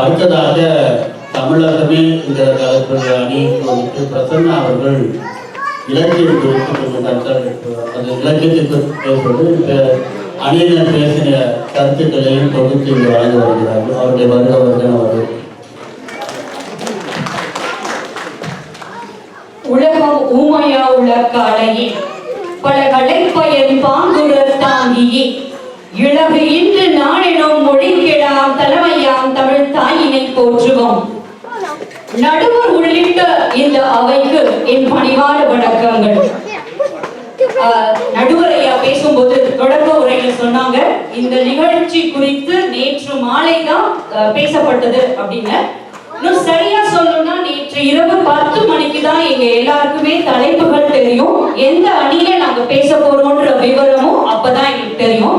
அடுத்ததாக தமிழகமே என்கிற தலைப்பில் அணிக்கு வந்துட்டு பிரசன்னா அவர்கள் இலக்கியம் குறித்து கொஞ்சம் கருத்து அந்த இலக்கியத்தை பேசுவது அணியினர் பேசின கருத்துக்களையும் தொகுத்து இங்கு வழங்க வருகிறார்கள். அவருடைய வருக வருக அவர் உலகம் ஊமையா உள்ள காலையே பல கலைப்பயன் பாங்குடர் தாங்கியே. இழகு இன்று நாளினும் மொழிக்கிடாம் தலைமையாம் தமிழ் தாயினை போற்றுவோம். நடுவர் உள்ளிட்ட இந்த அவைக்கு என் பணிவான வணக்கங்கள். ஆஹ், பேசும்போது தொடக்க உரையில சொன்னாங்க இந்த நிகழ்ச்சி குறித்து நேற்று மாலை தான் பேசப்பட்டது அப்படின்னு. இன்னும் சரியா சொல்லணும்னா நேற்று இரவு பத்து மணிக்கு தான் எங்க எல்லாருக்குமே தலைப்புகள் தெரியும். எந்த அணியில நாங்க பேச போறோம்ன்ற விவரமும் அப்பதான் எங்களுக்கு தெரியும்.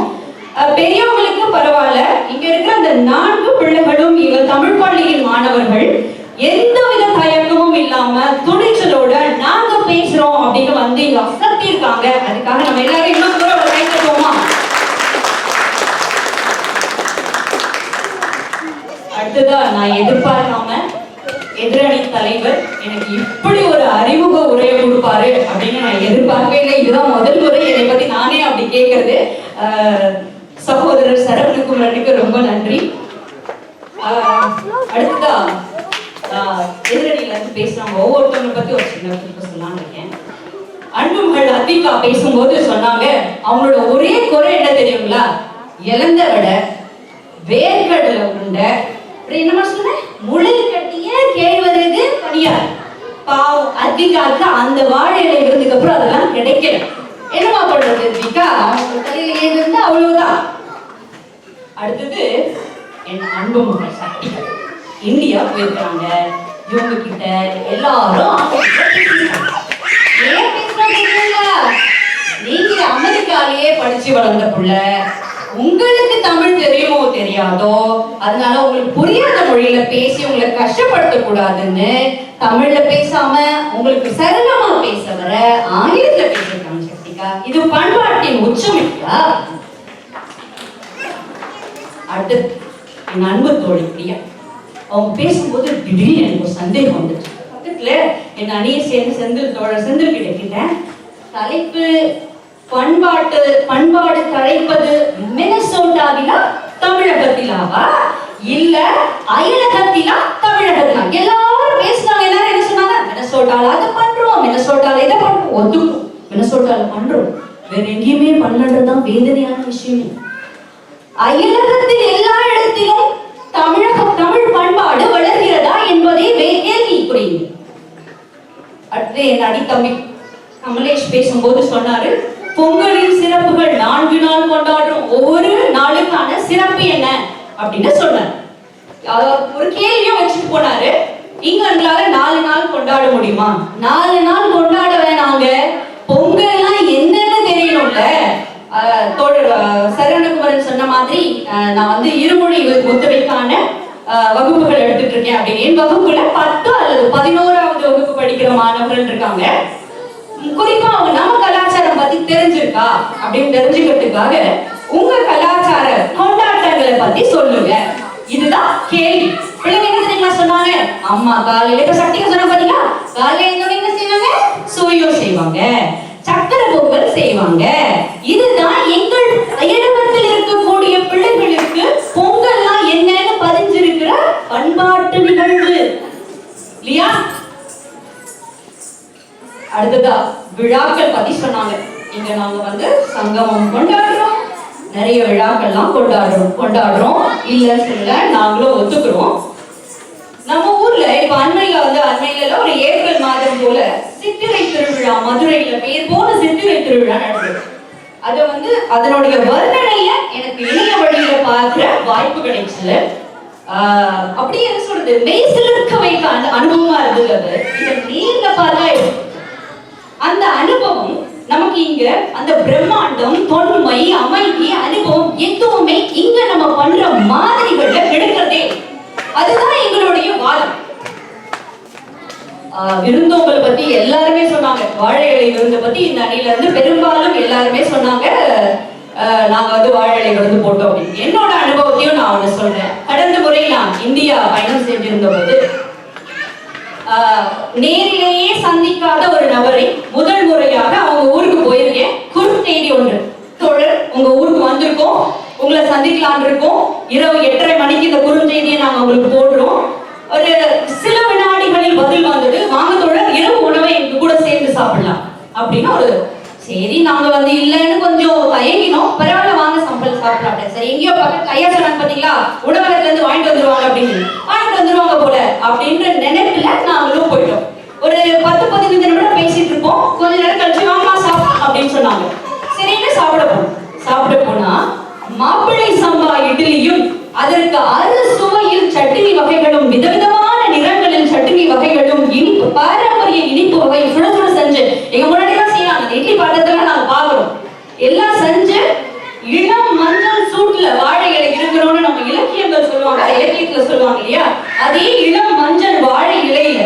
பெரியவங்களுக்கு பரவாயில்ல. இங்க இருக்கிற அந்த நான்கு பிள்ளைகளும் இவர் தமிழ் பள்ளியின் மாணவர்கள் எந்தவித தயக்கமும் இல்லாம துணிச்சலோட நாங்க பேசுறோம் அப்படின்னு வந்து இங்க அசத்தி இருக்காங்க அதுக்காக நம்ம எல்லாரும் இன்னும் கூட ஒரு கை தட்டுவோமா அடுத்ததா நான் எதிர்பார்க்காம எதிரணி தலைவர் எனக்கு இப்படி ஒரு அறிமுக உரையை கொடுப்பாரு அப்படின்னு நான் எதிர்பார்க்கவே இல்லை. இதுதான் முதல் முறை என்னை பத்தி நானே அப்படி கேட்கறது. சகோதரர் சகோதரர் நன்றிக்கு ரொம்ப நன்றி. அடுத்ததா? எதிரணியில இருந்து பேசுறாங்க. ஒவ்வொருத்தவங்களை பத்தி ஒரு சின்ன குறிப்பு சொல்லலாம்னு இருக்கேன். அன்புகள் அதிகா பேசும்போது சொன்னாங்க அவங்களோட ஒரே குறை என்ன தெரியுங்களா? இழந்த விட வேர்கடல உருண்டை என்னமா சொன்னேன் முழு கட்டிய கேழ்வரகு பணியார். பாவம் அத்திகாக்கு அந்த வாழை இலை இருந்ததுக்கு அப்புறம் அதெல்லாம் கிடைக்கல. என்னமா பண்றது அத்திகா அவங்க தலையில இருந்து அவ்வளவுதான். அடுத்தது என் அன்பு மகள் சக்தி இந்தியா போயிருக்காங்க. இவங்க கிட்ட எல்லாரும் நீங்க அமெரிக்காலேயே படிச்சு வளர்ந்த புள்ள. உங்களுக்கு தமிழ் தெரியுமோ தெரியாதோ? அதனால உங்களுக்கு புரியாத மொழியில பேசி உங்களை கஷ்டப்படுத்த கூடாதுன்னு தமிழ்ல பேசாம உங்களுக்கு சரளமா பேச வர ஆங்கிலத்துல பேசிருக்காங்க சக்திகா. இது பண்பாட்டின் உச்சம் இல்லையா அடுத்து என் அன்பு தோழி பிரியா. அவங்க பேசும்போது திடீர்னு எனக்கு ஒரு சந்தேகம் வந்துச்சு. பக்கத்துல என் அணியை சேர்ந்து செந்தில் தோழர் செந்தில் கிட்ட கேட்டேன். தலைப்பு பண்பாட்டு பண்பாடு தழைப்பது மினசோட்டாவிலா தமிழகத்திலாவா? இல்ல அயலகத்திலா தமிழகத்திலா? எல்லாரும் பேசினாங்க எல்லாரும் என்ன சொன்னாங்க? மினசோட்டால அதை பண்றோம் மினசோட்டால இதை பண்றோம். ஒத்துக்கும். மினசோட்டால பண்றோம். வேற எங்கேயுமே பண்ணலன்றதுதான் வேதனையான விஷயம். அயலகத்தில் எல்லா இடத்திலும் தமிழகம் தமிழ் பண்பாடு வளர்கிறதா என்பதே வே- கேள்விக்குரியது அடுத்து என் அடித்தம்பி கமலேஷ் பேசும்போது சொன்னாரு பொங்கலின் சிறப்புகள் நான்கு நாள் கொண்டாடுறோம் ஒவ்வொரு நாளுக்கான சிறப்பு என்ன? அப்படின்னு சொன்னார். ஒரு கேள்வியும் வச்சுட்டு போனாரு. இங்கிலாந்துல நாலு நாள் கொண்டாட முடியுமா? நாலு நாள் கொண்டாட வேணாங்க. பொங்கல்லாம் என்னன்னு தெரியணும்ல. அஹ் தோழர் சொன்ன மாதிரி நான் வந்து இருமொழி ஒத்துழைக்கான வகுப்புகள் எடுத்துட்டு இருக்கேன் அப்படின்னு. என் வகுப்புல பத்து அல்லது பதினோராவது வகுப்பு படிக்கிற மாணவர்கள் இருக்காங்க. குறிப்பா அவங்க நம்ம கலாச்சாரம் பத்தி தெரிஞ்சிருக்கா அப்படின்னு தெரிஞ்சுக்கிறதுக்காக உங்க கலாச்சார கொண்டாட்டங்களை பத்தி சொல்லுங்க. இதுதான் கேள்வி. பிள்ளைங்க என்ன தெரியுமா சொன்னாங்க? அம்மா காலையில இப்ப சக்திக சொன்ன பாத்தீங்களா? காலையில என்ன செய்வாங்க? சோயோ செய்வாங்க. சக்கரை பொங்கல் செய்வாங்க இதுதான் எங்கள் இடத்தில் இருக்கக்கூடிய பிள்ளைகளுக்கு பொங்கல்லாம் என்னன்னு பதிஞ்சிருக்கிற பண்பாட்டு நிகழ்வு இல்லையா அடுத்ததா விழாக்கள் பத்தி சொன்னாங்க. இங்க நாங்க வந்து சங்கமம் கொண்டாடுறோம். நிறைய விழாக்கள்லாம் கொண்டாடுறோம். கொண்டாடுறோம். இல்ல சொல்ல நாங்களும் ஒத்துக்கிறோம். நம்ம ஊர்ல இப்ப அண்மையில வந்து அண்மையில ஒரு ஏப்ரல் மாதம் போல சித்திரை திருவிழா மதுரையில பேர் போன சித்திரை திருவிழா நடந்தது. அத வந்து அதனுடைய வர்ணனைய எனக்கு இணைய வழியில பார்க்கிற வாய்ப்பு கிடைச்சது. ஆஹ் அப்படி என்ன சொல்றது? மெய்சிலிருக்க வைக்க அனுபவமா இருந்தது அது. இதை நீங்க பார்த்தா அந்த அனுபவம் நமக்கு இங்க அந்த பிரம்மாண்டம் தொன்மை அமைதி அனுபவம் எதுவுமே இங்க நம்ம பண்ற மாதிரிகள்ல கிடைக்கிறதே அதுதான் எங்களுடைய வாதம். ஆஹ் பத்தி எல்லாருமே சொன்னாங்க. வாழை இலை விருந்தை பத்தி இந்த அணில இருந்து பெரும்பாலும் எல்லாருமே சொன்னாங்க. நாங்க வந்து வாழை இலை விருந்து போட்டோம் அப்படின்னு. என்னோட அனுபவத்தையும் நான் ஒண்ணு சொல்றேன். கடந்த முறை நான் இந்தியா பயணம் செஞ்சிருந்த போது நேரிலேயே சந்திக்காத ஒரு நபரை முதல் முறையாக அவங்க ஊருக்கு போயிருக்கேன். குறுந்தேதி ஒன்று. தோழர் உங்க ஊருக்கு வந்திருக்கோம். உங்களை சந்திக்கலான் இருக்கோம். இரவு எட்டரை மணிக்கு இந்த குறுந்தேதியை நாங்க உங்களுக்கு போடுறோம். ஒரு சில வினாடிகளில் பதில் வந்தது வாங்க தோழர் இரவு உணவை எங்க கூட சேர்ந்து சாப்பிடலாம். அப்படின்னு ஒரு சரி நாங்க வந்து இல்லைன்னு கொஞ்சம் தயங்கினோம். பரவாயில்ல வாங்க சம்பளம் சாப்பிடலாம் அப்படின்னு. சரி எங்கேயோ பக்கத்து ஐயா சொன்னாங்க பாத்தீங்களா உணவகத்துல இருந்து வாங்கிட்டு வந்துருவாங்க அப்படின்னு. வாங்கிட்டு வந்துருவாங்க போல அப்படின்ற நினைப்புல நாங்களும் போயிட்டோம். ஒரு பத்து பதினஞ்சு நிமிடம் பேசிட்டு இருப்போம். கொஞ்ச நேரம் கழிச்சு வாமா சாப்பிடலாம் அப்படின்னு சொன்னாங்க. சரின்னு சாப்பிட போனோம் சாப்பிட போனா மாப்பிள்ளை சம்பா இட்லியும் அதற்கு அறு சுவையில் சட்னி வகைகளும் விதவிதமான நிறங்களில் சட்னி வகைகளும் இனிப்பு பாரம்பரிய இனிப்பு வகை சுட சுட செஞ்சு எங்க முன்னாடி எட்டி செய்யறாங்க நாங்க பாக்குறோம் எல்லாம் செஞ்சு இளம் மஞ்சள் சூட்ல வாழைகளை இருக்கிறோம்னு நம்ம இலக்கியங்கள் சொல்லுவாங்க. இலக்கியத்துல சொல்லுவாங்க இல்லையா? அதே இளம் மஞ்சள் வாழை இலையில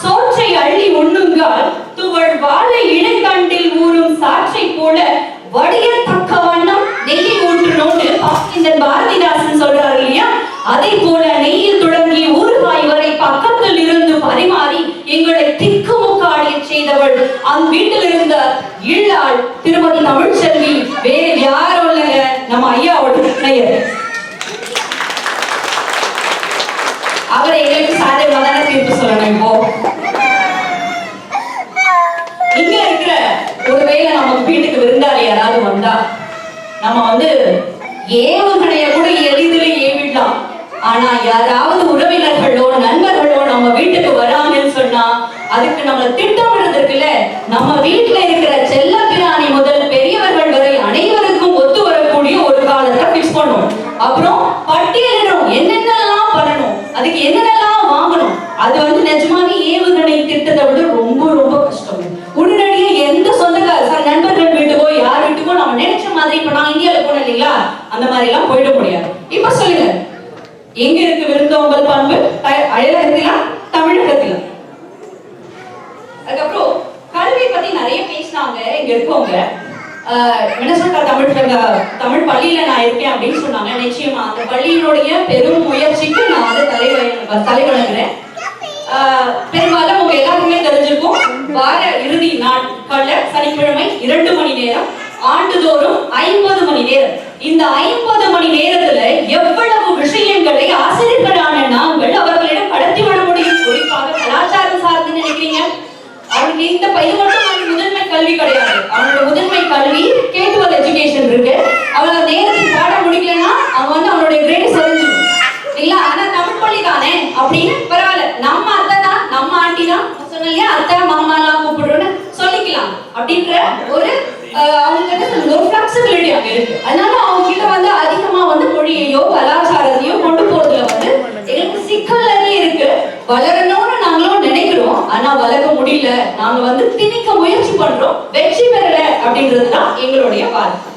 சோற்றை அள்ளி உண்ணுங்கால் துவள் வாழை இடைத்தண்டில் ஊறும் சாற்றை போல வடியத்தக்க வண்ணம் நெய்யை ஊற்றணும்னு இந்த பாரதிதாசன் சொல்றாரு இல்லையா? அதை போல நெய்யில் தொடங்கி ஊறுகாய் வரை பக்கத்தில் இருந்து பரிமாறி எங்களை திக்குமுக்காடிய செய்தவள். அந்த வீட்டில் இருந்த இள்ளாள் திருமதி தமிழ்ச்செல்வி வேறு யாரும் இல்லைங்க நம்ம ஐயாவோட பெயர் அவரை எங்களுக்கு சாதகமாக தானே தீர்ப்பு சொல்லணும் இப்போ? இங்க இருக்கிற ஒருவேளை நம்ம வீட்டுக்கு விருந்தாளி யாராவது வந்தா நம்ம வந்து ஏவுகணைய கூட எளிதில் ஏவிடலாம். ஆனா யாராவது உறவினர்களோ நண்பர்களோ நம்ம வீட்டுக்கு அதுக்கு நம்ம திட்டமிடுறதுக்குல நம்ம வீட்டுல இருக்கிற செல்ல பிராணி முதல் பெரியவர்கள் வரை அனைவருக்கும் ஒத்து வரக்கூடிய ஒரு காலத்தை பிக்ஸ் பண்ணும். அப்புறம் பட்டியலிடும். என்னென்ன பண்ணணும் அதுக்கு என்னென்னலாம் வாங்கணும் அது வந்து நிஜமாவே ஏவுகணை திட்டத்தை விட ரொம்ப ரொம்ப கஷ்டம் உடனடியே எந்த சொந்தக்கார சார் நண்பர்கள் வீட்டுக்கோ யார் வீட்டுக்கோ நம்ம நினைச்ச மாதிரி இப்ப நான் இந்தியால போனேன் இல்லைங்களா அந்த மாதிரி எல்லாம் போயிட முடியாது இப்ப சொல்லுங்க எங்க இருக்கு விருந்தோம்பல் பண்பு த- அயலகத்திலா தமிழகத்திலா அதுக்கப்புறம் கல்வி பத்தி நிறைய பேசினாங்க இங்க இருக்கவங்க ஆஹ் மினசோட்டா தமிழ் பள்ள- தமிழ் பள்ளியில நான் இருக்கேன் அப்படின்னு சொன்னாங்க நிச்சயமா அந்த பள்ளியினுடைய பெரும் முயற்சிக்கு நான் வந்து தலைவர் தலைவணங்குறேன் ஆஹ் பெரும்பாலும் உங்க எல்லாருக்குமே தெரிஞ்சிருக்கும் வார இறுதி நாட்கள்ல சனிக்கிழமை இரண்டு மணி நேரம் ஆண்டுதோறும் ஐம்பது மணி நேரம் இந்த ஐம்பது மணி நேரத்துல எவ்வளவு விஷயங்களை ஆசிரியர்களான நாங்கள் அவர்களிடம் கடத்தி விட முடியும் குறிப்பாக கலாச்சாரம் சார்ந்து நினைக்கிறீங்க அவனுக்கு இந்த ப- இது மட்டும் அவனுக்கு முதன்மை கல்வி கிடையாது அவனோட முதன்மை கல்வி கேட்டுவல் எஜுகேஷன் இருக்கு. அவளை நேரத்துக்கு பாடம் முடிக்கலன்னா அவன் வந்து அவனுடைய கிரேட் சரிஞ்சிடும் இல்ல ஆனா தமிழ் பள்ளி தானே அப்படின்னு பரவாயில்ல. நம்ம அத்தை தான் நம்ம ஆண்டி தான். சொன்ன இல்லையா? அத்தை மாமா எல்லாம் கூப்பிடுறோன்னு சொல்லிக்கலாம். அப்படின்ற ஒரு அவங்க கிட்ட ஒரு ஃபிளெக்சிபிலிட்டி அங்க இருக்கு. அதனால அவங்க கிட்ட வந்து அதிகமா வந்து மொழியையோ கலாச்சாரத்தையோ கொண்டு போறதுல வந்து எங்களுக்கு சிக்கல் இருக்கு. வளரணும் ஆனா வளர்க்க முடியல. நாங்க வந்து திணிக்க முயற்சி பண்றோம். வெற்றி பெறல அப்படின்றதுதான் எங்களுடைய வாதம்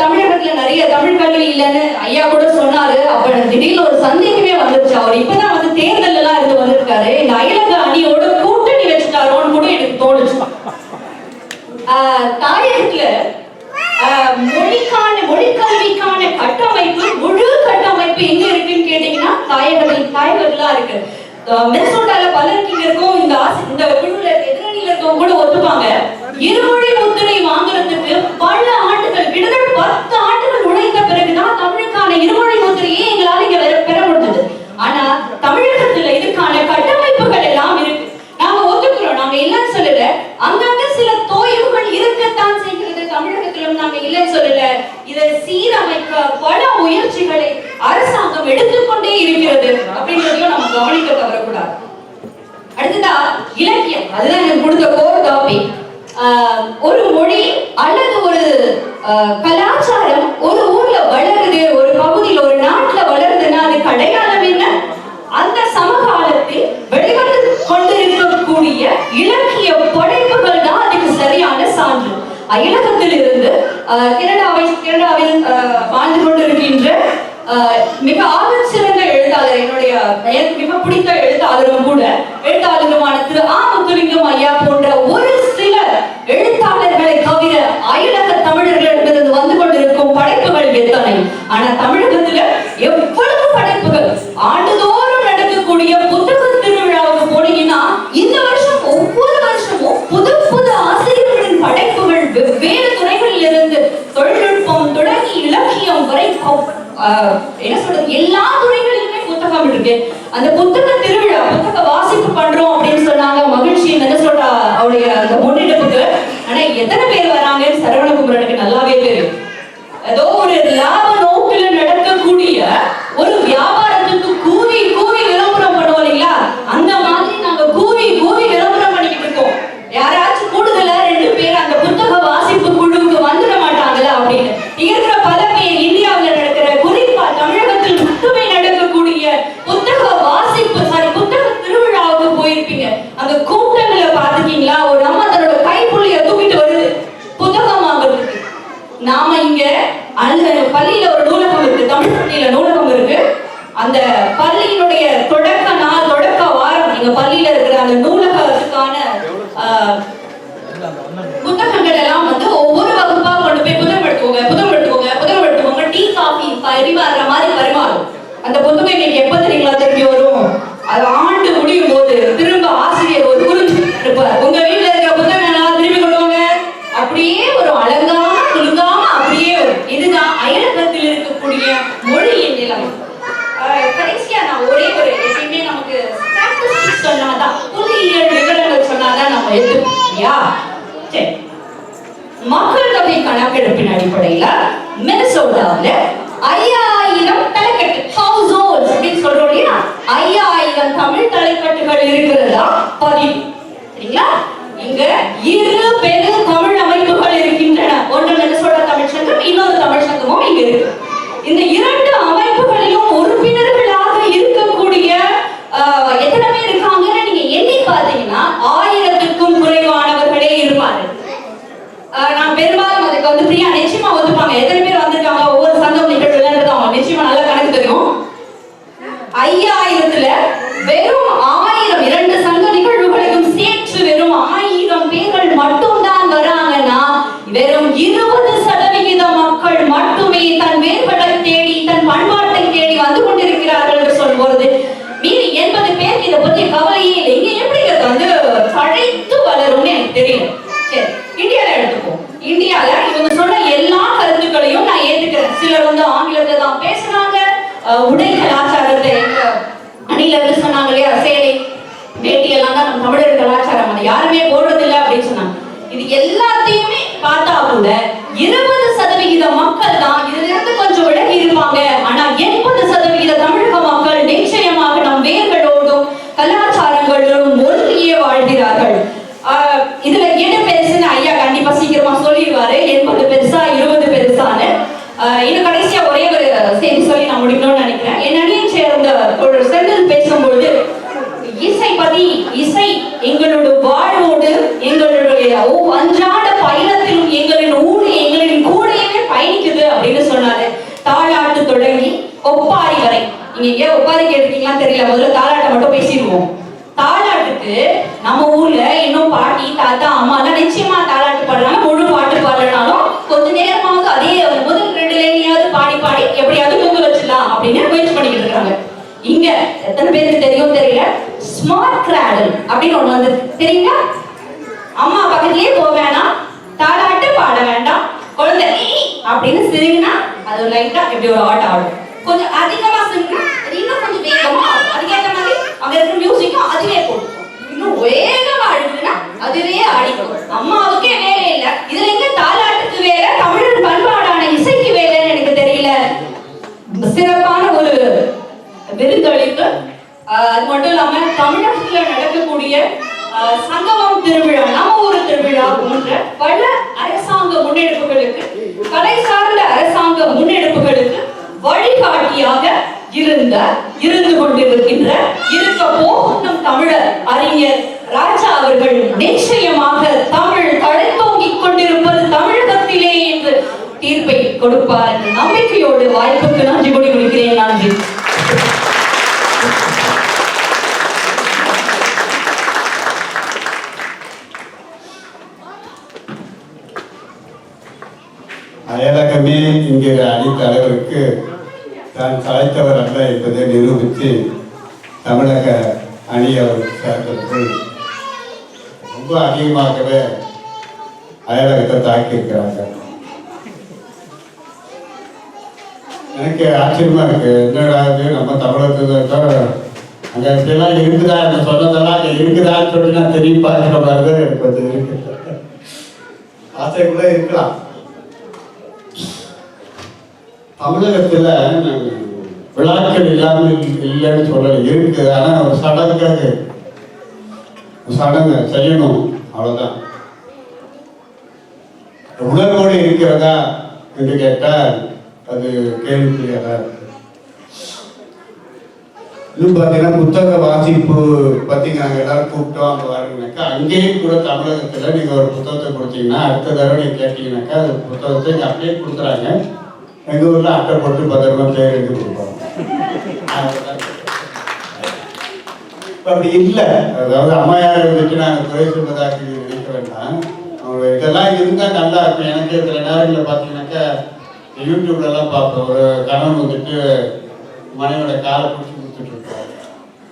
தமிழகத்துல நிறைய தமிழ் கல்வி இல்லைன்னு ஐயா கூட சொன்னாரு. அப்ப திடீர்னு ஒரு சந்தேகமே வந்துருச்சு. அவர் இப்பதான் வந்து தேர்தல் எல்லாம் இருந்து வந்திருக்காரு. இந்த அயலக அணியோட கூட்டணி வச்சுட்டாரோன்னு கூட எனக்கு தோணுச்சு. ஆஹ் தாயகத்துல ஆஹ் மொழிக்கான மொழிக்கல்விக்கான கட்டமைப்பு முழு கட்டமைப்பு எங்க இருக்குன்னு கேட்டீங்கன்னா தாயகத்தில் தாயகத்துல இருக்கு. மினசோட்டால பலருக்கு இருக்கும் இந்த ஆசி- இந்த குழுல எதிரணியில இருக்கவங்க கூட ஒத்துப்பாங்க. இருமொழி முத்திரை வாங்குறதுக்கு பல ஆண்டுகள் கிட்டத்தட்ட பத்து ஆண்டுகள் உழைத்த பிறகுதான் தமிழுக்கான இருமொழி முத்திரையே எங்களால இங்க பெற- பெற முடிஞ்சது. ஆனா தமிழகத்துல இதுக்கான கட்டமைப்புகள் எல்லாம் இருக்கு நாம ஒத்துக்கிறோம் நாங்க இல்லைன்னு சொல்லல அங்கங்க சில தோய்வுகள் இருக்கத்தான் செய்கிறது தமிழகத்திலும் நாங்க இல்லைன்னு சொல்லல இதை சீரமைக்க பல முயற்சிகளை அரசாங்கம் எடுத்துக்கொண்டே இருக்கிறது அப்படின்றதையும் நம்ம கவனிக்க தவறக்கூடாது. அடுத்ததா இலக்கியம். அதுதான் எனக்கு கொடுத்த கோர் டாபிக் ஒரு மொழி அல்லது ஒரு கலாச்சார கலாச்சாரம் ஒரு ஊர்ல வளருது ஒரு பகுதியில் ஒரு நாட்டுல வளருதுன்னா அதுக்கு அடையாளம் என்ன அந்த சமகாலத்தில் வெளிவந்து கொண்டிருக்கக்கூடிய இலக்கிய படைப்புகள் தான் அதுக்கு சரியான சான்று அயலகத்தில் இருந்து ஆஹ், கனடாவை கனடாவில் வாழ்ந்து கொண்டிருக்கின்ற மிக ஆகச் சிறந்த எழுத்தாளர் என்னுடைய எனக்கு மிக பிடித்த எழுத்தாளரும் கூட எழுத்தாளருமான திரு ஆ. முத்துலிங்கம் ஐயா போன்ற ஒரு சில எழுத்தாளர்களை தவிர அயலக தமிழர்களிடமிருந்து வந்து கொண்டிருக்கும் படைப்புகள் எத்தனை? ஆனா தமிழகத்துல எவ்வளவு படைப்புகள் ஆண்டுதோறும் நடக்கக்கூடிய புத்தக திருவிழாவுக்கு போனீங்கன்னா இந்த வருஷம் ஒவ்வொரு வருஷமும் புது புது ஆசிரியர்களின் படைப்புகள் வெவ்வேறு துறைகளில் இருந்து தொழில்நுட்பம் தொடங்கி இலக்கியம் வரை ப- ஆஹ் என்ன சொல்றது எல்லா துறைகளிலுமே புத்தகம் இருக்கு அந்த புத்தக திருவிழா புத்தக வாசிப்பு பண்றோம் அப்படின்னு சொன்னாங்க மகிழ்ச்சி என்ன சொல்றா அவருடைய அந்த முன்னெடுப்புக்கு ஆனா எத்தனை பேர் வராங்கன்னு சரவணகுமரனுக்கு நல்லாவே தெரியும் ஏதோ ஒரு லாப நோக்கில நடக்கக்கூடிய ஒரு வியாபாரத்துக்கு கூவி கூவி விளம்பரம் பண்ணுவோம் இல்லைங்களா அந்த மாதிரி நாங்க கூவி கூவி விளம்பரம் பண்ணிக்கிட்டு இருக்கோம் யாராச்சும் கூடுதலா ரெண்டு பேர் அந்த புத்தக வாசிப்பு குழுவுக்கு வந்துட மாட்டாங்களா அப்படின்னு இங்க இருக்கிற பல பேர் இந்தியாவுல நடக்கிற குறிப்பா தமிழகத்தில் மட்டுமே நடக்கக்கூடிய புத்தக வாசிப்பு சாரி புத்தக திருவிழாவுக்கு போயிருப்பீங்க அந்த கூட்டங்களை பாத்துக்கீங்களா ஒரு அம்மா தன்னோட கைப்புள்ளிய தூக்கிட்டு வருது புத்தகம் வாங்குறதுக்கு நாம இங்க அந்த பள்ளியில ஒரு நூலகம் இருக்கு. தமிழ் பள்ளியில நூலகம் இருக்கு. அந்த பள்ளியினுடைய தொடக்க நாள் தொடக்க வாரம் நீங்க பள்ளியில இருக்கிற அந்த நூலகத்துக்கான ஆஹ், புத்தகங்கள் எல்லாம் வந்து ஒவ்வொரு வகுப்பா கொண்டு போய் புத்தகம் எடுத்துக்கோங்க புத்தகம் டீ காஃபி பரிமாறுற மாதிரி பரிமாறும். அந்த புத்தகம் இன்னைக்கு எப்ப தெரியுங்களா? திரும்பி வரும். அது ஆண்டு முடி போது திரும்ப ஆசிரியர் ஒரு குறிப்பு இருப்பார் உங்க வீட்டுல இருக்கிற புத்தகம் எல்லாம் திரும்பி கொண்டு வாங்க அப்படியே ஒரு அழகாம குலுங்காம அப்படியே வரும் இதுதான் அயலகத்தில் இருக்கக்கூடிய மொழியின் நிலைமை ஆஹ் கடைசியா நான் ஒரே ஒரு எப்பயுமே நமக்கு statistics சொன்னாதான் புள்ளியியல் விவரங்கள் சொன்னாதான் நம்ம எடுத்துப்போம் இல்லையா? சரி. மக்கள் தொகை கணக்கெடுப்பின் அடிப்படையில மினசோட்டாவுல ஐயாயிரம் தலைக்கட்டு ஹவுஸ் ஹோல்ஸ் அப்படின்னு சொல்றோம் இல்லையா? ஐயாயிரம் தமிழ் தலைக்கட்டுகள் இருக்கிறதா? பதிவு. சரிங்களா? இங்க இரு பெரு தமிழ் அமைப்புகள் இருக்கின்றன. ஒன்று மினசோட்டா தமிழ் சங்கம் இன்னொரு தமிழ் சங்கமும் இங்க இருக்கு. இந்த இரண்டு அமைப்புகளிலும் உறுப்பினர்களாக இருக்கக்கூடிய எத்தனை பேர் இருக்காங்கன்னு நீங்க எண்ணி பாத்தீங்கன்னா ஆயிரம் நான் பெரும்பாலும் அதுக்கு வந்து பிரியா நிச்சயமா ஒத்துப்பாங்க. எத்தனை பேர் வந்திருக்காங்க ஒவ்வொரு சங்கம் நிகழ்வுலன்றது அவங்க நிச்சயமா நல்லா கணக்கு தெரியும். ஐயாயிரத்துல வெறும் ஆயிரம் இரண்டு சங்க நிகழ்வுகளையும் சேர்த்து வெறும் ஆயிரம் பேர்கள் மட்டும்தான் வராங்கன்னா வெறும் இருபது சதவிகித மக்கள் மட்டுமே தன் வேர்களை தேடி தன் பண்பாட்டை தேடி வந்து கொண்டிருக்கிறார்கள் என்று சொல்லும்போது மீதி எண்பது பேருக்கு இதை பத்தி கவலை இல்லை இங்க எப்படி இது வந்து தழைத்து வளரும்னு எனக்கு தெரியல சரி இந்தியால எடுத்துப்போம் இந்தியால இவங்க சொன்ன எல்லா கருத்துக்களையும் நான் ஏத்துக்கிறேன் சிலர் வந்து ஆங்கிலத்தை தான் பேசுனாங்க அஹ் உடை கலாச்சாரத்தை எங்க அணில இருந்து சொன்னாங்க இல்லையா சேலை வேட்டி எல்லாம் தான் நம்ம தமிழர் கலாச்சாரம் அதை யாருமே போடுறது இல்ல அப்படின்னு சொன்னாங்க இது எல்லாத்தையுமே பார்த்தா கூட இருபது சதவிகித மக்கள் தான் இதுல இருந்து கொஞ்சம் விலகி இருப்பாங்க ஆனா எண்பது சதவிகித தமிழக மக்கள் நிச்சயமாக நம் வேர்களோடும் கலாச்சாரங்களோடும் ஒன்றியே வாழ்கிறார்கள் ஆஹ் இதுல எது பெருசுன்னு ஐயா கண்டிப்பா சீக்கிரமா சொல்லிடுவாரு எண்பது பெருசா இருபது பெருசான்னு ஆஹ் இன்னும் கடைசியா ஒரே ஒரு செய்தி சொல்லி நான் முடிக்கணும்னு நினைக்கிறேன் என் அணியை சேர்ந்த ஒரு செந்தில் பேசும்பொழுது இசை பத்தி இசை எங்களோட வாழ்வோடு எங்களுடைய ஒவ்- அன்றாட பயணத்திலும் எங்களின் ஊடு எங்களின் கூடையவே பயணிக்குது அப்படின்னு சொன்னாரு. தாளாட்டு தொடங்கி ஒப்பாரி வரை. நீங்க ஏன் ஒப்பாரி கேட்டிருக்கீங்களா? தெரியல. முதல்ல தாளாட்டை மட்டும் பேசிடுவோம். தாளாட்டுக்கு நம்ம ஊர்ல இன்னும் பாட்டி தாத்தா அம்மா எல்லாம் நிச்சயமா தாளாட்டு பாடுறாங்க. முழு பாட்டு பாடலனாலும் கொஞ்ச நேரமாவது அதே முதல் ரெண்டு லைனையாவது பாடி பாடி எப்படியாவது தூங்க வச்சிடலாம் அப்படின்னு முயற்சி பண்ணிக்கிட்டு இருக்காங்க. இங்க எத்தனை பேருக்கு தெரியும் தெரியல? ஸ்மார்ட் கிராடல் அப்படின்னு ஒண்ணு வந்து தெரியுங்களா அம்மா பக்கத்துலயே போக வேணாம் தாலாட்டு பாட வேண்டாம் குழந்தை "ஈ" அப்படின்னு சிரிங்கன்னா லைட்டாக இப்படி ஒரு ஆட் ஆடும் கொஞ்சம் அதிகமா சிரிங்கன்னா அது இன்னும் கொஞ்சம் வேகமா ஆடும் அதுக்கேற்ற மாதிரி அங்க இருக்கிற மியூசிக்கும் அதுவே போடும் இன்னும் வேகமா அழுதுன்னா அதுவே ஆடிக்கும் அம்மாவுக்கே வேலை இல்ல இதுல எங்க தாலாட்டுக்கு வேலை தமிழர் பண்பாடான இசைக்கு வேலைன்னு எனக்கு தெரியல சிறப்பான ஒரு விருந்தளிப்பு ஆஹ் அது மட்டும் இல்லாம தமிழகத்துல நடக்கக்கூடிய ஆஹ் சங்கமம் திருவிழா நம்ம ஊர் திருவிழா போன்ற பல அரசாங்க முன்னெடுப்புகளுக்கு கலை சார்ந்த அரசாங்க முன்னெடுப்புகளுக்கு வழிகாட்டியாக இருந்த இருந்து கொண்டிருக்கின்ற இருக்க போகும் நம் தமிழர் அறிஞர் ராஜா அவர்கள் நிச்சயமாக தமிழ் தழைத்தோங்கிக் கொண்டிருப்பது தமிழகத்திலே என்று தீர்ப்பை கொடுப்பார் என்ற நம்பிக்கையோடு வாய்ப்புக்கு நன்றி கூறி முடிக்கிறேன் நன்றி அயலகமே இங்கே என்கிற தான் சாய்த்தவர் அல்ல என்பதை நிரூபித்து தமிழக அணி அவர் சேர்ந்தவர்கள் ரொம்ப அதிகமாகவே அயலகத்தை தாக்கியிருக்கிறாங்க. எனக்கு ஆச்சரியமா இருக்கு. என்னடா இது? நம்ம தமிழகத்துல அங்க இப்படிலாம் இருக்குதா? அந்த சொன்னதெல்லாம் அங்கே இருக்குதான்னு சொல்லி நான் திரும்பி பார்க்கிற மாதிரி தான் எனக்கு அது இருக்கு இருக்கலாம். தமிழகத்துல விழாக்கள் இல்லாமல் இல்லைன்னு சொல்லல. இருக்கு. ஆனா ஒரு சடங்காக சடங்கு. செய்யணும். அவ்வளவுதான். உணர்வோடு இருக்கிறதா என்று கேட்டால் அது கேள்வி இருக்கு. இன்னும் பார்த்தீங்கன்னா புத்தக வாசிப்பு பார்த்தீங்க நாங்கள் எல்லாரும் கூப்பிட்டோம். அங்கே வரணுனாக்கா அங்கேயும் கூட தமிழகத்தில் நீங்கள் ஒரு புத்தகத்தை கொடுத்தீங்கன்னா அடுத்த தடவை நீங்கள் கேட்டீங்கன்னாக்கா அந்த புத்தகத்தை இங்கே அப்படியே கொடுத்துறாங்க எங்கள் ஊரில் அட்டை போட்டு பத்திரமா பேர் எழுதி கொடுப்பாங்க. அப்படி இல்லை. அதாவது அம்மையார் வந்துட்டு நாங்கள் குறை சொல்வதாக நினைக்க வேண்டாம் அவங்க இதெல்லாம் இருந்தால் நல்லா இருக்கும். எனக்கு சில நேரங்களில் பார்த்தீங்கன்னாக்கா யூடியூப்லலாம் பார்ப்போம் ஒரு கணவன் வந்துட்டு மனைவியோட காலை பிடிச்சி கொடுத்துட்டு இருப்பாரு.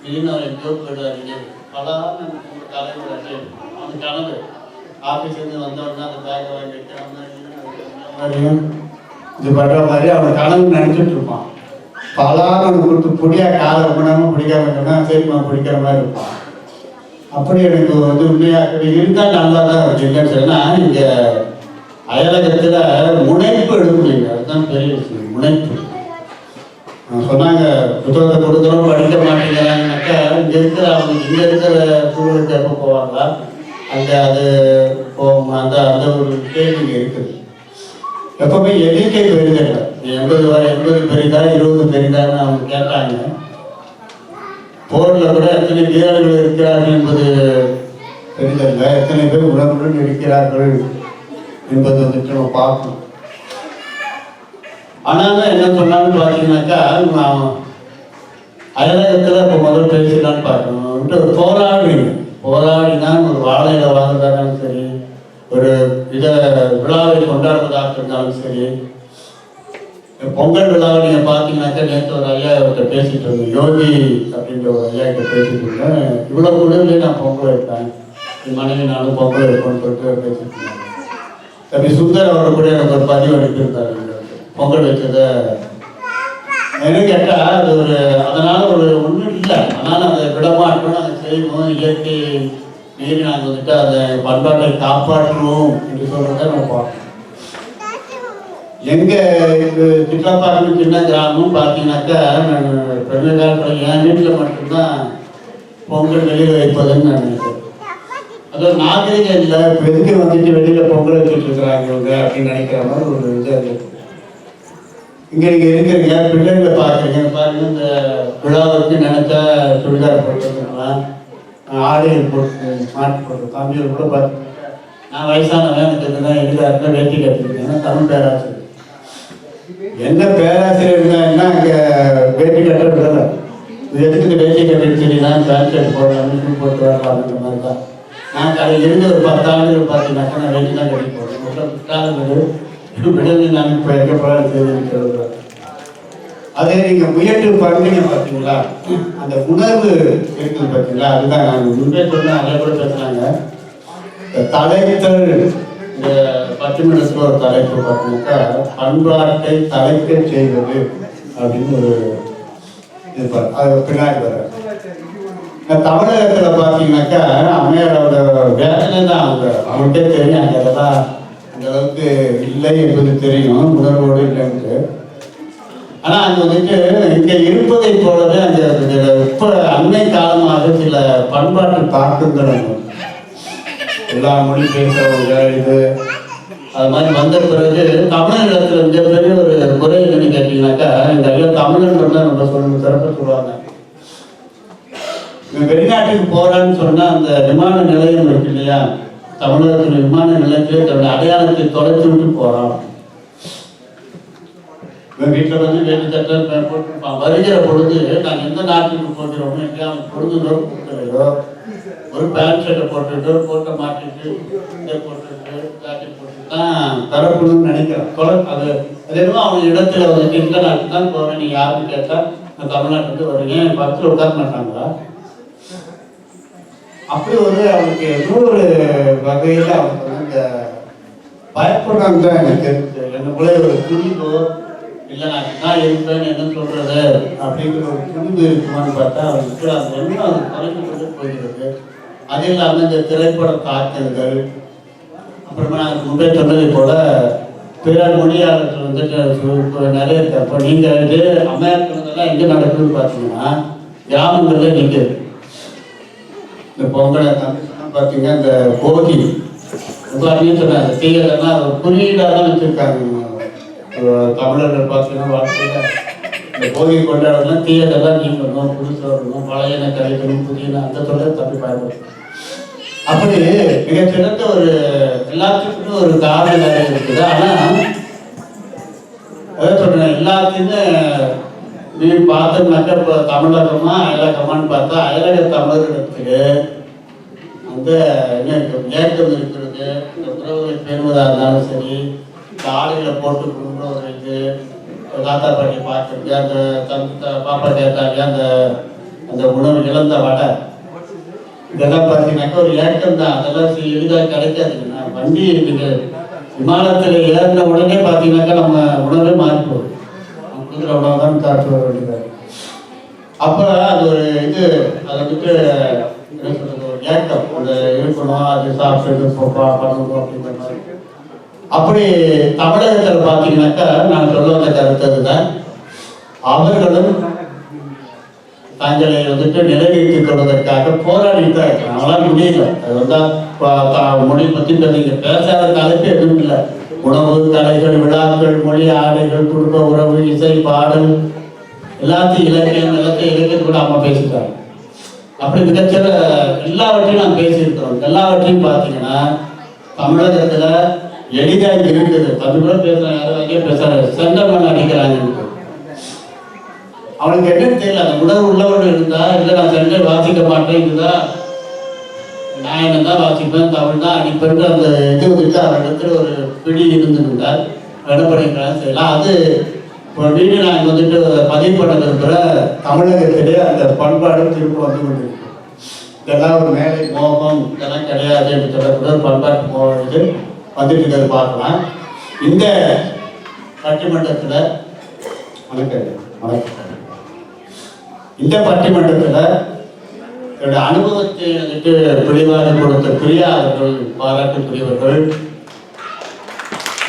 திடீர்னு அவர் எங்கேயோ போயிடுவாரு. பலான்னு உங்க அந்த கனவு ஆஃபீஸ்லேருந்து வந்தவொடனே அந்த பேக்கை வாங்கி வைக்கிற மாதிரியும் இது பண்ற மாதிரி அவன் கனவு நினைச்சிட்டு இருப்பான். பலாரம் கொடுத்து புடியா காலை ரொம்ப நேரம் பிடிக்காம சொன்னா சரிம்மா பிடிக்கிற மாதிரி இருப்பான். அப்படி எனக்கு வந்து உண்மையாக இருந்தால் நல்லா தான் இருக்கு. இல்லைன்னு சொன்னா இங்க அயலகத்துல முனைப்பு எடுக்கலைங்க. அதுதான் பெரிய விஷயம். முனைப்பு. அவங்க சொன்னாங்க புத்தகத்தை கொடுக்குறோம் படிக்க மாட்டேங்கிறாங்கனாக்கா இங்க இருக்கிற அவங்க இங்க இருக்கிற சூழலுக்கு எப்போ போவாங்களா? அங்க அது போகும்? அந்த அந்த ஒரு கேள்வி இருக்குது. எப்பவுமே எண்ணிக்கை பெரிதல்ல எண்பது எண்பது பெரிதா இருபது பெரிதான்னு அவங்க கேட்டாங்க. போர்ல கூட எத்தனை வீரர்கள் இருக்கிறார்கள் என்பது பெரிதல்ல எத்தனை பேர் உணர்வுடன் இருக்கிறார்கள் என்பது வந்துட்டு நம்ம பார்க்கணும். ஆனாலும் என்ன சொன்னாலும் பார்த்தீங்கன்னாக்கா நான் அயலகத்தில் இப்போ முதல் பேசிடலான்னு பார்க்கணும். ஒரு போராடினா ஒரு வாழையில வாழ்ந்தாலும் சரி ஒரு இதை விழாவை கொண்டாடுவதாக இருந்தாலும் சரி பொங்கல் விழாவை நீங்கள் பார்த்தீங்கன்னாக்கா நேற்று ஒரு ஐயா அவர்கிட்ட பேசிட்டு இருந்தேன் யோகி அப்படின்ற ஒரு ஐயா கிட்ட பேசிட்டு இருந்தேன் இவ்வளோ குழுவிலே நான் பொங்கல் வைப்பேன். என் மனைவி நானும் பொங்கல் வைப்போம்னு சொல்லிட்டு பேசிட்டு இருந்தேன் தம்பி சுந்தர் அவர் கூட எனக்கு ஒரு பதிவு அனுப்பியிருந்தாரு. பொங்கல் வைச்சதை என்ன கேட்டா அது ஒரு அதனால ஒரு ஒன்றும் இல்லை. அதனால அதை விடமாட்டோம் அதை செய்வோம். இயற்கை மீறி நாங்கள் வந்துட்டு அதை பண்பாட்டை காப்பாற்றணும் என்று சொல்றதை நம்ம பார்க்கணும். எங்க இது சிட்லாப்பாக்கம் சின்ன கிராமம் பார்த்தீங்கன்னாக்கா நான் பிறந்த காலத்தில் என் வீட்டில் மட்டும்தான் பொங்கல் வெளியில் வைப்பதுன்னு நான் நினைக்கிறேன். அது நாகரிகம் இல்லை இப்போ எதுக்கு வந்துட்டு வெளியில் பொங்கல் வச்சுட்டு இருக்கிறாங்க இவங்க அப்படின்னு நினைக்கிற மாதிரி ஒரு இது இருக்குது இங்க நீங்க இருக்கிறீங்க பிள்ளைங்களை பாக்குறீங்க பாருங்க இந்த விழாவுக்கு நினைச்சா சுடிதார் போட்டுருக்கலாம் ஆடை போட்டு மாட்டி போட்டு தம்பிகள் கூட பார்த்து நான் வயசானவன் எனக்கு இதுதான் எளிதாக இருந்தால் வேட்டி கட்டிருக்கேன் தமிழ் பேராசிரியர். என்ன பேராசிரியர் என்ன அங்கே வேட்டி கட்ட இது எதுக்கு இந்த வேட்டி கட்டிட்டு தெரியுமா பேண்ட் ஷர்ட் போடலாம் போட்டு வரலாம் அப்படின்ற மாதிரி தான். நான் கடை இருந்து ஒரு பத்து ஆண்டுகள் பார்த்தீங்கன்னாக்கா நான் வேட்டி தான் கட்டி போடுறேன் காலங்கள் புத்தாளுங்கள் விடுதலை நான் இப்போ எங்கே போகிறேன் தெரிவிக்கிறது அதே நீங்க முயற்சி பண்ணீங்க பார்த்தீங்களா அந்த உணர்வு இருக்குது பார்த்தீங்களா அதுதான் நான் முன்பே சொன்ன அதை கூட பேசுனாங்க தலைத்தல் இந்த பத்து நிமிடத்துல ஒரு தலைப்பு பார்த்தீங்கன்னாக்கா பண்பாட்டை தலைக்க செய்வது அப்படின்னு ஒரு இது அது பின்னாடி வர இந்த தமிழகத்துல பார்த்தீங்கன்னாக்கா அம்மையாரோட வேலை தான் அவங்க அவங்களுக்கே தெரியும் அங்க அதெல்லாம் அந்த அளவுக்கு இல்லை என்பது தெரியும் உணர்வோடு இல்லைன்ட்டு. ஆனா அது வந்துட்டு இங்க இருப்பதை போலவே அந்த இப்போ அண்மை காலமாக சில பண்பாட்டு தாக்கங்கள் எல்லா மொழி பேசுறவங்க இது. அது மாதிரி வந்த பிறகு தமிழகத்துல பிறகு ஒரு குறை என்னன்னு கேட்டீங்கன்னாக்கா இந்த ஐயா தமிழன் தான் நம்ம சொல்லணும் சிறப்பு சொல்லுவாங்க. வெளிநாட்டுக்கு போறான்னு சொன்னா அந்த விமான நிலையம் இருக்கு இல்லையா? தமிழகத்துல விமான நிலையத்திலே தன்னுடைய அடையாளத்தை தொலைச்சு விட்டு போறான். எங்கள் வீட்டில் வந்து வேலை சட்டம் போட்டிருப்பான் வருகிற பொழுது நான் எந்த நாட்டுக்கு போகிறோமோ எங்கே அவன் பொழுதுகளோ கொடுக்குறதோ ஒரு பேண்ட் ஷர்ட்டை போட்டுட்டு ஒரு கோட்டை மாட்டிட்டு இதை போட்டுட்டு ஜாக்கெட் போட்டு தான் தரப்பணும்னு நினைக்கிறான். கொலை அது அது என்னமோ அவங்க இடத்துல வந்துட்டு இந்த நாட்டுக்கு தான் போகிறேன் நீங்கள் யாருன்னு கேட்டால் நான் தமிழ்நாட்டுக்கு வருவேன் பக்கத்தில் உட்கார மாட்டாங்களா? அப்படி ஒரு அவனுக்கு இன்னொரு வகையில் அவனுக்கு வந்து இந்த பயப்படுறாங்க எனக்கு என்ன எனக்குள்ளே ஒரு துணிவோ இல்லை நான் நான் இருப்பேன்னு என்ன சொல்றது அப்படிங்கிற ஒரு துணிவு இருக்குமான்னு பார்த்தா அவங்களுக்கு அந்த எண்ணம் அது குறைஞ்சு கொண்டு போகிறது அது இல்லாமல் இந்த திரைப்பட தாக்கல்கள் அப்புறமா நான் முன்பே சொன்னதை போல பிற மொழியாளர்கள் வந்துட்டு நிறைய இருக்கு. அப்போ நீங்கள் இது அமெரிக்கிறதெல்லாம் எங்கே நடக்குதுன்னு பார்த்தீங்கன்னா கிராமங்களில் நிற்குது இந்த பொங்கலை தமிழ்லாம் இந்த போகி இப்போ அப்படின்னு சொன்னாங்க. தீயதெல்லாம் குறியீடாக தான் வச்சுருக்காங்க. தமிழர்கள் பார்த்தீங்கன்னா வாழ்க்கையில் இந்த போகி கொண்டாடலாம் தீயதெல்லாம் நீங்கணும் புதுசு வரணும் பழையன கலைக்கணும் புதியன அந்த தொடர் தப்பி பயன்படுத்தணும் அப்படி மிகச்சிறந்த ஒரு எல்லாத்துக்குமே ஒரு காரணம் இருக்குது. ஆனால் சொல்றேன் எல்லாத்தையுமே நீ பார்த்தோம்னாக்கா இப்போ தமிழகமா அயலகமான்னு பார்த்தா அயலக தமிழர்களுக்கு அந்த என்ன இருக்கு ஏற்றம் இருக்கிறது இந்த உறவுகளை பேணுவதாக இருந்தாலும் சரி ஆளுகளை ஆடுகளை போட்டு ஒரு தாத்தா பாட்டி பார்த்துருக்கு அந்த தந்த பாப்பா கேட்டாங்க அந்த அந்த உணவு இழந்த வடை. இதெல்லாம் பார்த்தீங்கன்னாக்கா ஒரு ஏற்றம் தான். அதெல்லாம் எளிதாக கிடைக்காதுங்கண்ணா வண்டி இருக்குது. விமானத்தில் ஏறின உடனே பார்த்தீங்கன்னாக்கா நம்ம உணவே மாறி போகுது நம்ம குதிரை உணவு தான் சாப்பிட்டு வர வேண்டியது அப்புறம் அது ஒரு இது அதை வந்துட்டு என்ன சொல்றது ஒரு ஏற்றம். அந்த இருக்கணும் அது சாப்பிட்டு போ- பண்ணணும் அப்படிங்கிற மாதிரி. அப்படி தமிழகத்தில் பார்த்தீங்கன்னாக்கா நான் சொல்ல வந்த கருத்து அதுதான். அவர்களும் தங்களை வந்துட்டு நிலைநிறுத்திக் கொள்வதற்காக போராடிட்டு தான் இருக்காங்க. அவங்களால முடியல. அது வந்து மொழி பற்றி பேசுங்க பேசாத தலைப்பு எதுவும் இல்லை. உணவு கலைகள் விழாக்கள் மொழி ஆடைகள் குடும்ப உறவு இசை பாடல் எல்லாத்தையும் இலக்கியம் எல்லாத்தையும் இலக்கியம் கூட அம்மா பேசிட்டாங்க. அப்படி மிகச்சிற எல்லாவற்றையும் நான் பேசியிருக்கிறோம். எல்லாவற்றையும் பார்த்தீங்கன்னா தமிழகத்துல எளிதாக இருக்குது தம்பி கூட பேசுறாங்க யாரும் அங்கேயே பேசுறாங்க செந்தமன் அடிக்கிறாங்க. அவனுக்கு என்னன்னு தெரியல. அந்த உணர்வு உள்ளவன் இருந்தா இல்லை நான் சென்னை வாசிக்க மாட்டேன் இதுதான் நான் என்ன தான் வாசிப்பேன் தமிழ் தான் அடிப்பேன் அந்த இது வந்துட்டு அவன் இடத்துல ஒரு பிடி இருந்திருந்தால் என்ன பண்ணிக்கலாம் செய்யலாம் அது இப்போ வீடு நான் வந்துட்டு பதிவு பண்ண இருக்கிற தமிழகத்திலே அந்த பண்பாடு திரும்ப வந்து கொண்டிருக்கு. இதெல்லாம் ஒரு மேலை மோகம் இதெல்லாம் கிடையாது என்று சொல்லக்கூட பண்பாட்டு மோ இது. வந்துட்டு பார்க்கலாம். இந்த பட்டிமன்றத்தில் வணக்கம். இந்த பட்டிமன்றத்தில் என்னுடைய அனுபவத்தை வந்துட்டு பிரிவாக கொடுத்த பிரியா அவர்கள் பாராட்டுக்குரியவர்கள்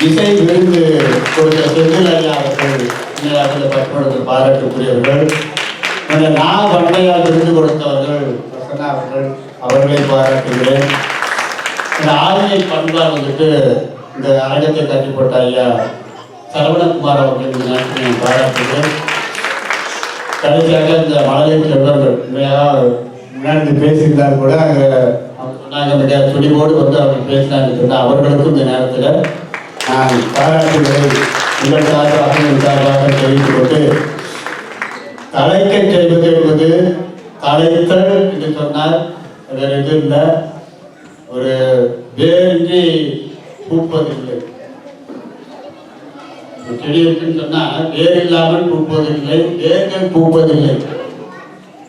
இசை விருந்து கொடுத்த செந்தில் ஐயா அவர்கள் அதில் பட்டிமன்றத்தில் பாராட்டுக்குரியவர்கள் நான் வண்டையால் விருந்து கொடுத்தவர்கள் பிரசன்னா அவர்கள் அவர்களை பாராட்டுகிறேன். இந்த ஆளுமை பண்பால் வந்துட்டு இந்த அரங்கத்தை கட்டி போட்ட ஐயா சரவணகுமார் அவர்கள் பாராட்டுகிறேன். கடைசியாக இந்த மழலை செல்வர்கள் உண்மையாக முன்னாடி பேசியிருந்தால் கூட அங்கே அவங்க சொன்னாங்க துணிவோடு வந்து அவங்க பேசினாங்க சொன்னா அவர்களுக்கும் இந்த நேரத்தில் நான் பாராட்டுகளை உங்கள் சார்பாக என் சார்பாக தெரிவித்துக் கொண்டு தலைக்கச் செய்வது என்பது தலைத்தல் என்று சொன்னால் வேறு எதுவும் இல்லை. ஒரு வேரின்றி பூப்பதில்லை. ஒரு செடி இருக்குன்னு சொன்னா வேர் இல்லாமல் பூப்பதில்லை வேர்கள் பூப்பதில்லை.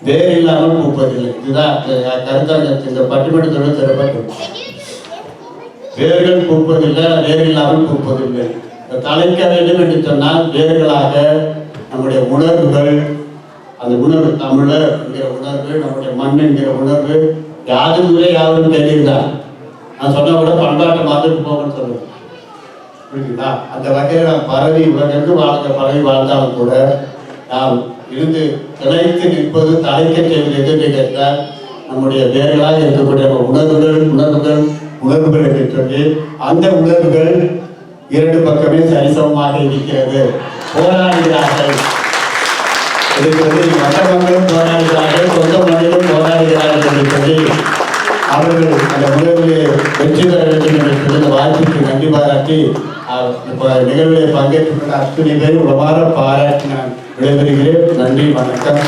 வேர் இல்லாமல் பூப்பதில்லை. இதுதான் அந்த கருத்தாங்க இந்த பட்டிமன்றத்தோட சிறப்பாக வேர்கள் பூப்பதில்லை வேர் இல்லாமல் பூப்பதில்லை. இந்த தலைக்க வேண்டும் என்று சொன்னால் வேர்களாக நம்முடைய உணர்வுகள் அந்த உணர்வு தமிழர் என்கிற உணர்வு நம்முடைய மண் என்கிற உணர்வு யாரும் ஊரே யாரும் தெரியுதான் நான் சொன்னா கூட பண்பாட்டை மாதிரி போகணும்னு சொல்லுவேன். புரியுதுங்களா? அந்த வகையில் பறவை பரவி உலகெங்கு வாழ்ந்த பரவி வாழ்ந்தாலும் கூட நாம் இருந்து திளைத்து நிற்பது தலைக்க செய்வது எது கேட்டால் நம்முடைய வேர்களாக இருக்கக்கூடிய நம்ம உணர்வுகள் உணர்வுகள் உணர்வுகள் இருக்கின்றது சொல்லி அந்த உணர்வுகள் இரண்டு பக்கமே சரிசமமாக இருக்கிறது. போராடுகிறார்கள் இருக்கிறது மற்ற மக்களும் போராடுகிறார்கள் சொந்த மண்ணிலும் போராடுகிறார்கள் என்று சொல்லி அவர்கள் அந்த உணர்விலே வெற்றி பெற வேண்டும் என்று சொல்லி இந்த வாய்ப்புக்கு நன்றி பாராட்டி அத்தனை பேரும் உளமாற பாராட்டி நான் விடைபெறுகிறேன். நன்றி வணக்கம்.